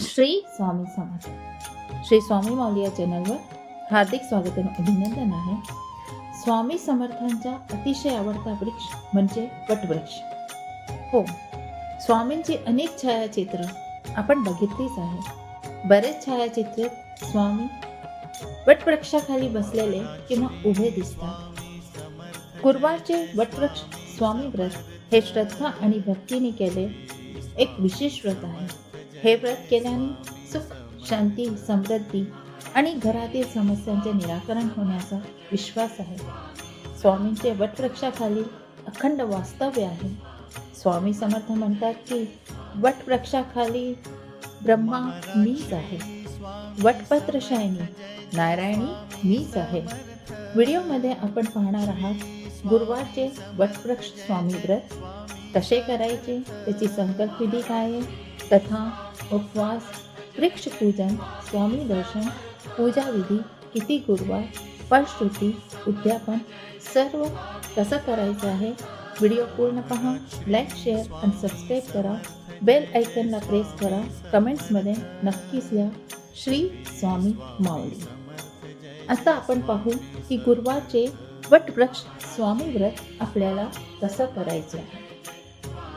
श्री स्वामी समर्थ. श्री स्वामी माऊली या चॅनलवर हार्दिक स्वागत आणि अभिनंदन आहे. स्वामी समर्थांचा अतिशय आवडता वृक्ष म्हणजे वटवृक्ष. हो स्वामींची अनेक छायाचित्र आपण बघितलीच आहे. बरेच छायाचित्र स्वामी वटवृक्षाखाली बसलेले किंवा उभे दिसतात. गुरुवारचे वटवृक्ष स्वामी व्रत हे श्रद्धा आणि भक्तीने केले एक विशेष व्रत आहे. हे व्रत केल्याने सुख शांती समृद्धी आणि घरातील समस्यांचे निराकरण होण्याचा विश्वास आहे. स्वामींचे वटवृक्षाखाली अखंड वास्तव्य आहे. स्वामी समर्थ म्हणतात की वटवृक्षाखाली ब्रह्मा मीच आहे. वटपत्र शायनी नारायणी मीच आहे. व्हिडिओमध्ये आपण पाहणार आहात गुरुवारचे वटवृक्ष स्वामी व्रत कसे करायचे त्याची संकल्पविधी काय आहे तथा उपवास वृक्षपूजन स्वामी दर्शन पूजाविधी किती गुरुवार फलश्रुती उद्यापन सर्व कसं करायचं आहे? व्हिडिओ पूर्ण पहा लाईक शेअर आणि सबस्क्राईब करा. बेल आयकनला प्रेस करा. कमेंट्समध्ये नक्कीच या. श्री स्वामी माऊली. आता आपण पाहू की गुरुवारचे वटवृक्ष स्वामी व्रत आपल्याला कसं करायचे आहे?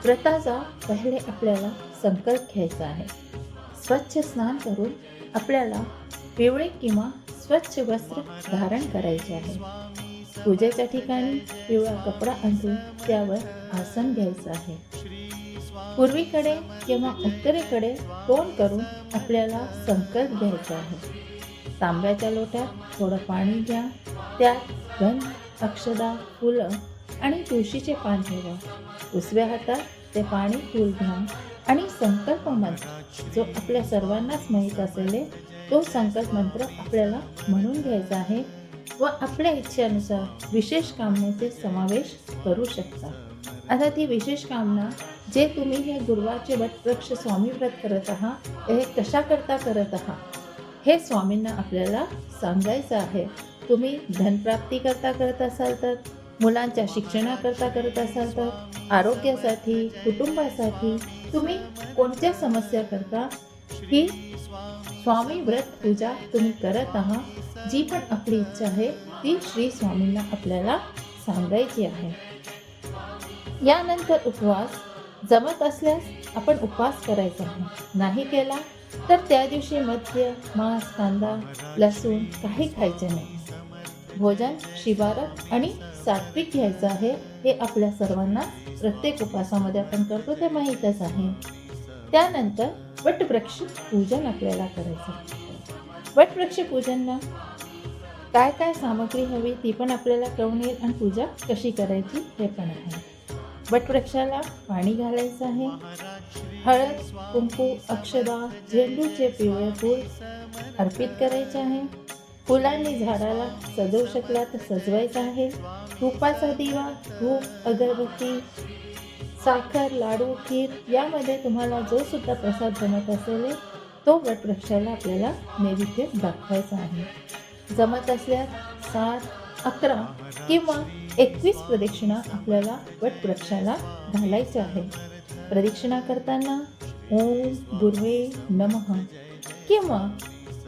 व्रताचा पहिले आपल्याला संकल्प घ्यायचा आहे. स्वच्छ स्नान करून आपल्याला पिवळे किंवा स्वच्छ वस्त्र धारण करायचे आहे. पूजेच्या ठिकाणी पिवळा कपडा अंथरून त्यावर आसन घ्यायचं आहे. पूर्वीकडे किंवा उत्तरेकडे तोंड करून आपल्याला संकल्प घ्यायचा आहे. तांब्याच्या लोट्यात थोडं पाणी घ्या. त्यात गंध अक्षदा फुलं आणि तुळशीचे पान ठेवा. उजव्या हातात ते पाणी फुल घ्या आणि संकल्प मंत्र. जो आपल्या सर्वांनाच माहीत असेल तो संकल्प मंत्र आपल्याला म्हणून घ्यायचा आहे व आपल्या इच्छेनुसार विशेष कामनेचे समावेश करू शकता. आता ती विशेष कामना जे तुम्ही हे गुरुवारचे वटवृक्ष स्वामी व्रत करत आहात हे कशाकरता करत आहात हे स्वामींना आपल्याला सांगायचं आहे. तुम्ही धनप्राप्तीकरता करत असाल तर मुलांच्या शिक्षणाकरता करत असाल तर आरोग्यासाठी कुटुंबासाठी तुम्ही कोणत्या समस्या करता? ही स्वामी व्रत पूजा तुम्ही करत आहात. जी पण आपली इच्छा आहे ती श्री स्वामींना आपल्याला सांगायची आहे. यानंतर उपवास. जमत असल्यास आपण उपवास करायचा आहे. नाही केला तर त्या दिवशी मद्य मांस कांदा लसूण काही खायचे नाही. भोजन शिबारक आणि सात्विक घ्यायचं आहे. हे आपल्या सर्वांना प्रत्येक उपासामध्ये आपण करतो ते माहीतच आहे. त्यानंतर वटवृक्ष पूजन आपल्याला करायचं. वटवृक्ष पूजनला काय काय सामग्री हवी ती पण आपल्याला कळून येईल आणि पूजा कशी करायची हे पण आहे. वटवृक्षाला पाणी घालायचं आहे. हळद कुंकू अक्षदा झेंडूचे पिवळे फूल अर्पित करायचे आहे. फुलांनी झाडाला सजवू शकला तर सजवायचा आहे. तुपाचा दिवा धूप अगरबत्ती साखर लाडू खीर यामध्ये तुम्हाला जो सुद्धा प्रसाद बनत असेल तो वटवृक्षाला आपल्याला नैवेद्य दाखवायचा आहे. जमत असल्यास सात अकरा किंवा एकवीस प्रदक्षिणा आपल्याला वटवृक्षाला घालायच्या आहे. प्रदक्षिणा करताना ओम गुर्वे नमः किंवा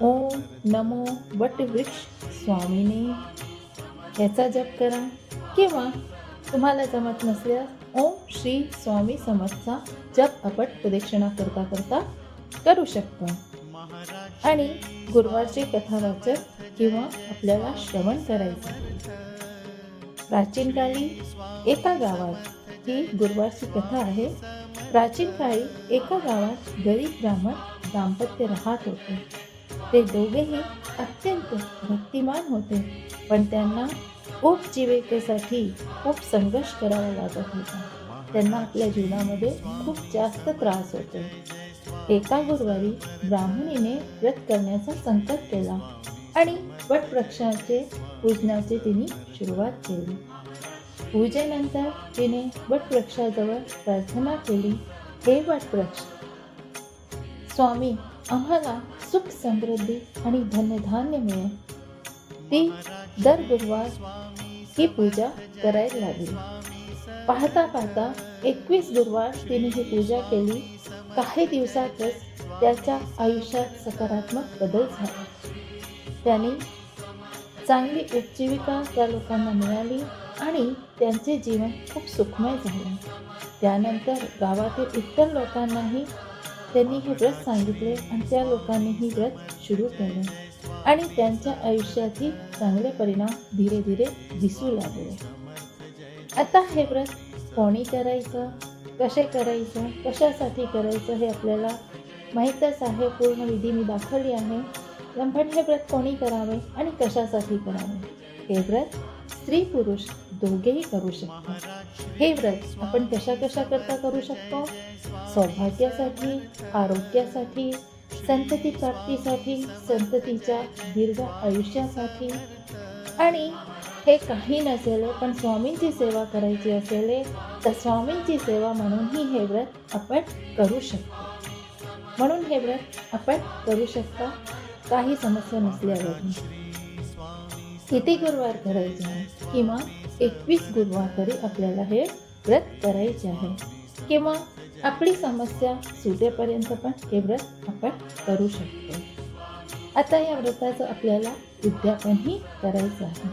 ओम नमो वटवृक्ष स्वामीने. याचा जप करा किंवा तुम्हाला जमत नसल्यास ओम श्री स्वामी समर्थचा जप आपण प्रदक्षिणा करता करता करू शकतो. आणि गुरुवारचे कथावाचक किंवा आपल्याला श्रवण करायचं प्राचीन काळी एका गावात ही गुरुवारची कथा आहे. प्राचीन काळी एका गावात गरीब ब्राह्मण दाम्पत्य राहत होते. ते दोघेही अत्यंत भक्तिमान होते. पण त्यांना उपजीविकेसाठी खूप संघर्ष करावा लागत होता. त्यांना आपल्या जीवनामध्ये खूप जास्त त्रास होतो. एका गुरुवारी ब्राह्मणीने व्रत करण्याचा संकल्प केला आणि वटवृक्षाचे पूजनाची तिने सुरुवात केली. पूजेनंतर तिने वटवृक्षाजवळ प्रार्थना केली हे वटवृक्ष स्वामी आम्हाला सुख समृद्धी आणि धनधान्य मिळेल. ती दर गुरुवार ही पूजा करायला लागली. पाहता पाहता एकवीस गुरुवार तिने ही पूजा केली. काही दिवसातच त्याच्या आयुष्यात सकारात्मक बदल झाला. त्याने चांगली उपजीविका त्या लोकांना मिळाली आणि त्यांचे जीवन खूप सुखमय झाले. त्यानंतर गावातील इतर लोकांनाही त्यांनी हे व्रत सांगितले आणि त्या लोकांनी ही व्रत सुरू केले. आणि त्यांच्या आयुष्यातील चांगले परिणाम धीरे धीरे दिसू लागले. आता हे व्रत कोणी करायचं? कसे करायचं? कशासाठी करायचं हे आपल्याला माहीतच आहे. पूर्ण विधी मी दाखवली आहे. पण हे व्रत कोणी करावे आणि कशासाठी करावे? हे व्रत स्त्री पुरुष दोघेही करू शकतात हे व्रत आपण कशा कशा करता करू शकतो? सौभाग्यासाठी आरोग्यासाठी संतती प्राप्तीसाठी संततीच्या दीर्घ आयुष्यासाठी. आणि हे काही नसेल पण स्वामींची सेवा करायची असेल तर स्वामींची सेवा म्हणूनही हे व्रत आपण करू शकतो. म्हणून हे व्रत आपण करू शकता. काही समस्या नसल्यावर. किती गुरुवार करायचे? किंवा एकवीस गुरुवार आपल्याला हे व्रत करायचे आहे. किंवा आपली समस्या सुटेपर्यंत पण हे व्रत आपण करू शकतो. आता या व्रताचं आपल्याला उद्यापनही करायचं आहे.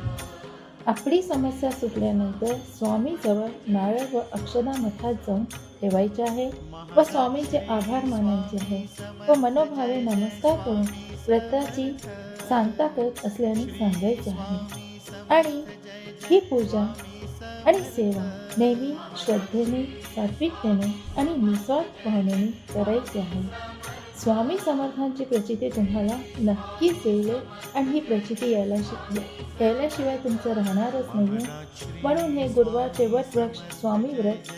आपली समस्या सुटल्यानंतर स्वामीजवळ नारळ व अक्षदा मठात जाऊन ठेवायचे आहे व स्वामींचे आभार मानायचे आहे व मनोभावे नमस्कार करून व्रताची सांगता करत असल्याने सांगायचे आहे. आणि ही पूजा आणि सेवा नेहमी श्रद्धेने सात्विकतेने आणि निस्वार्थ भावनेने करायची आहे. स्वामी समर्थांची प्रचिती तुम्हाला नक्कीच येईल आणि ही प्रचिती यायला शिकली. यायल्याशिवाय तुमचं राहणारच नाही म्हणून हे गुरुवारचे व्रत वृक्ष स्वामी व्रत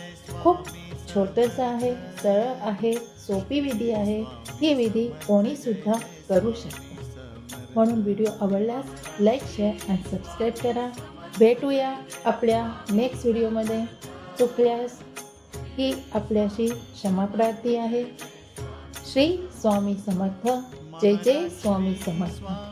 खूप छोटंसं आहे सरळ आहे सोपी विधी आहे. ही विधी कोणीसुद्धा करू शकते म्हणून व्हिडिओ आवडल्यास लाईक शेअर आणि सबस्क्राईब करा. भेटूया आपल्या नेक्स्ट व्हिडिओमध्ये चुकल्यास ही आपल्याशी क्षमाप्रार्थी आहे. श्री स्वामी समर्थ. जय जय स्वामी समर्थ.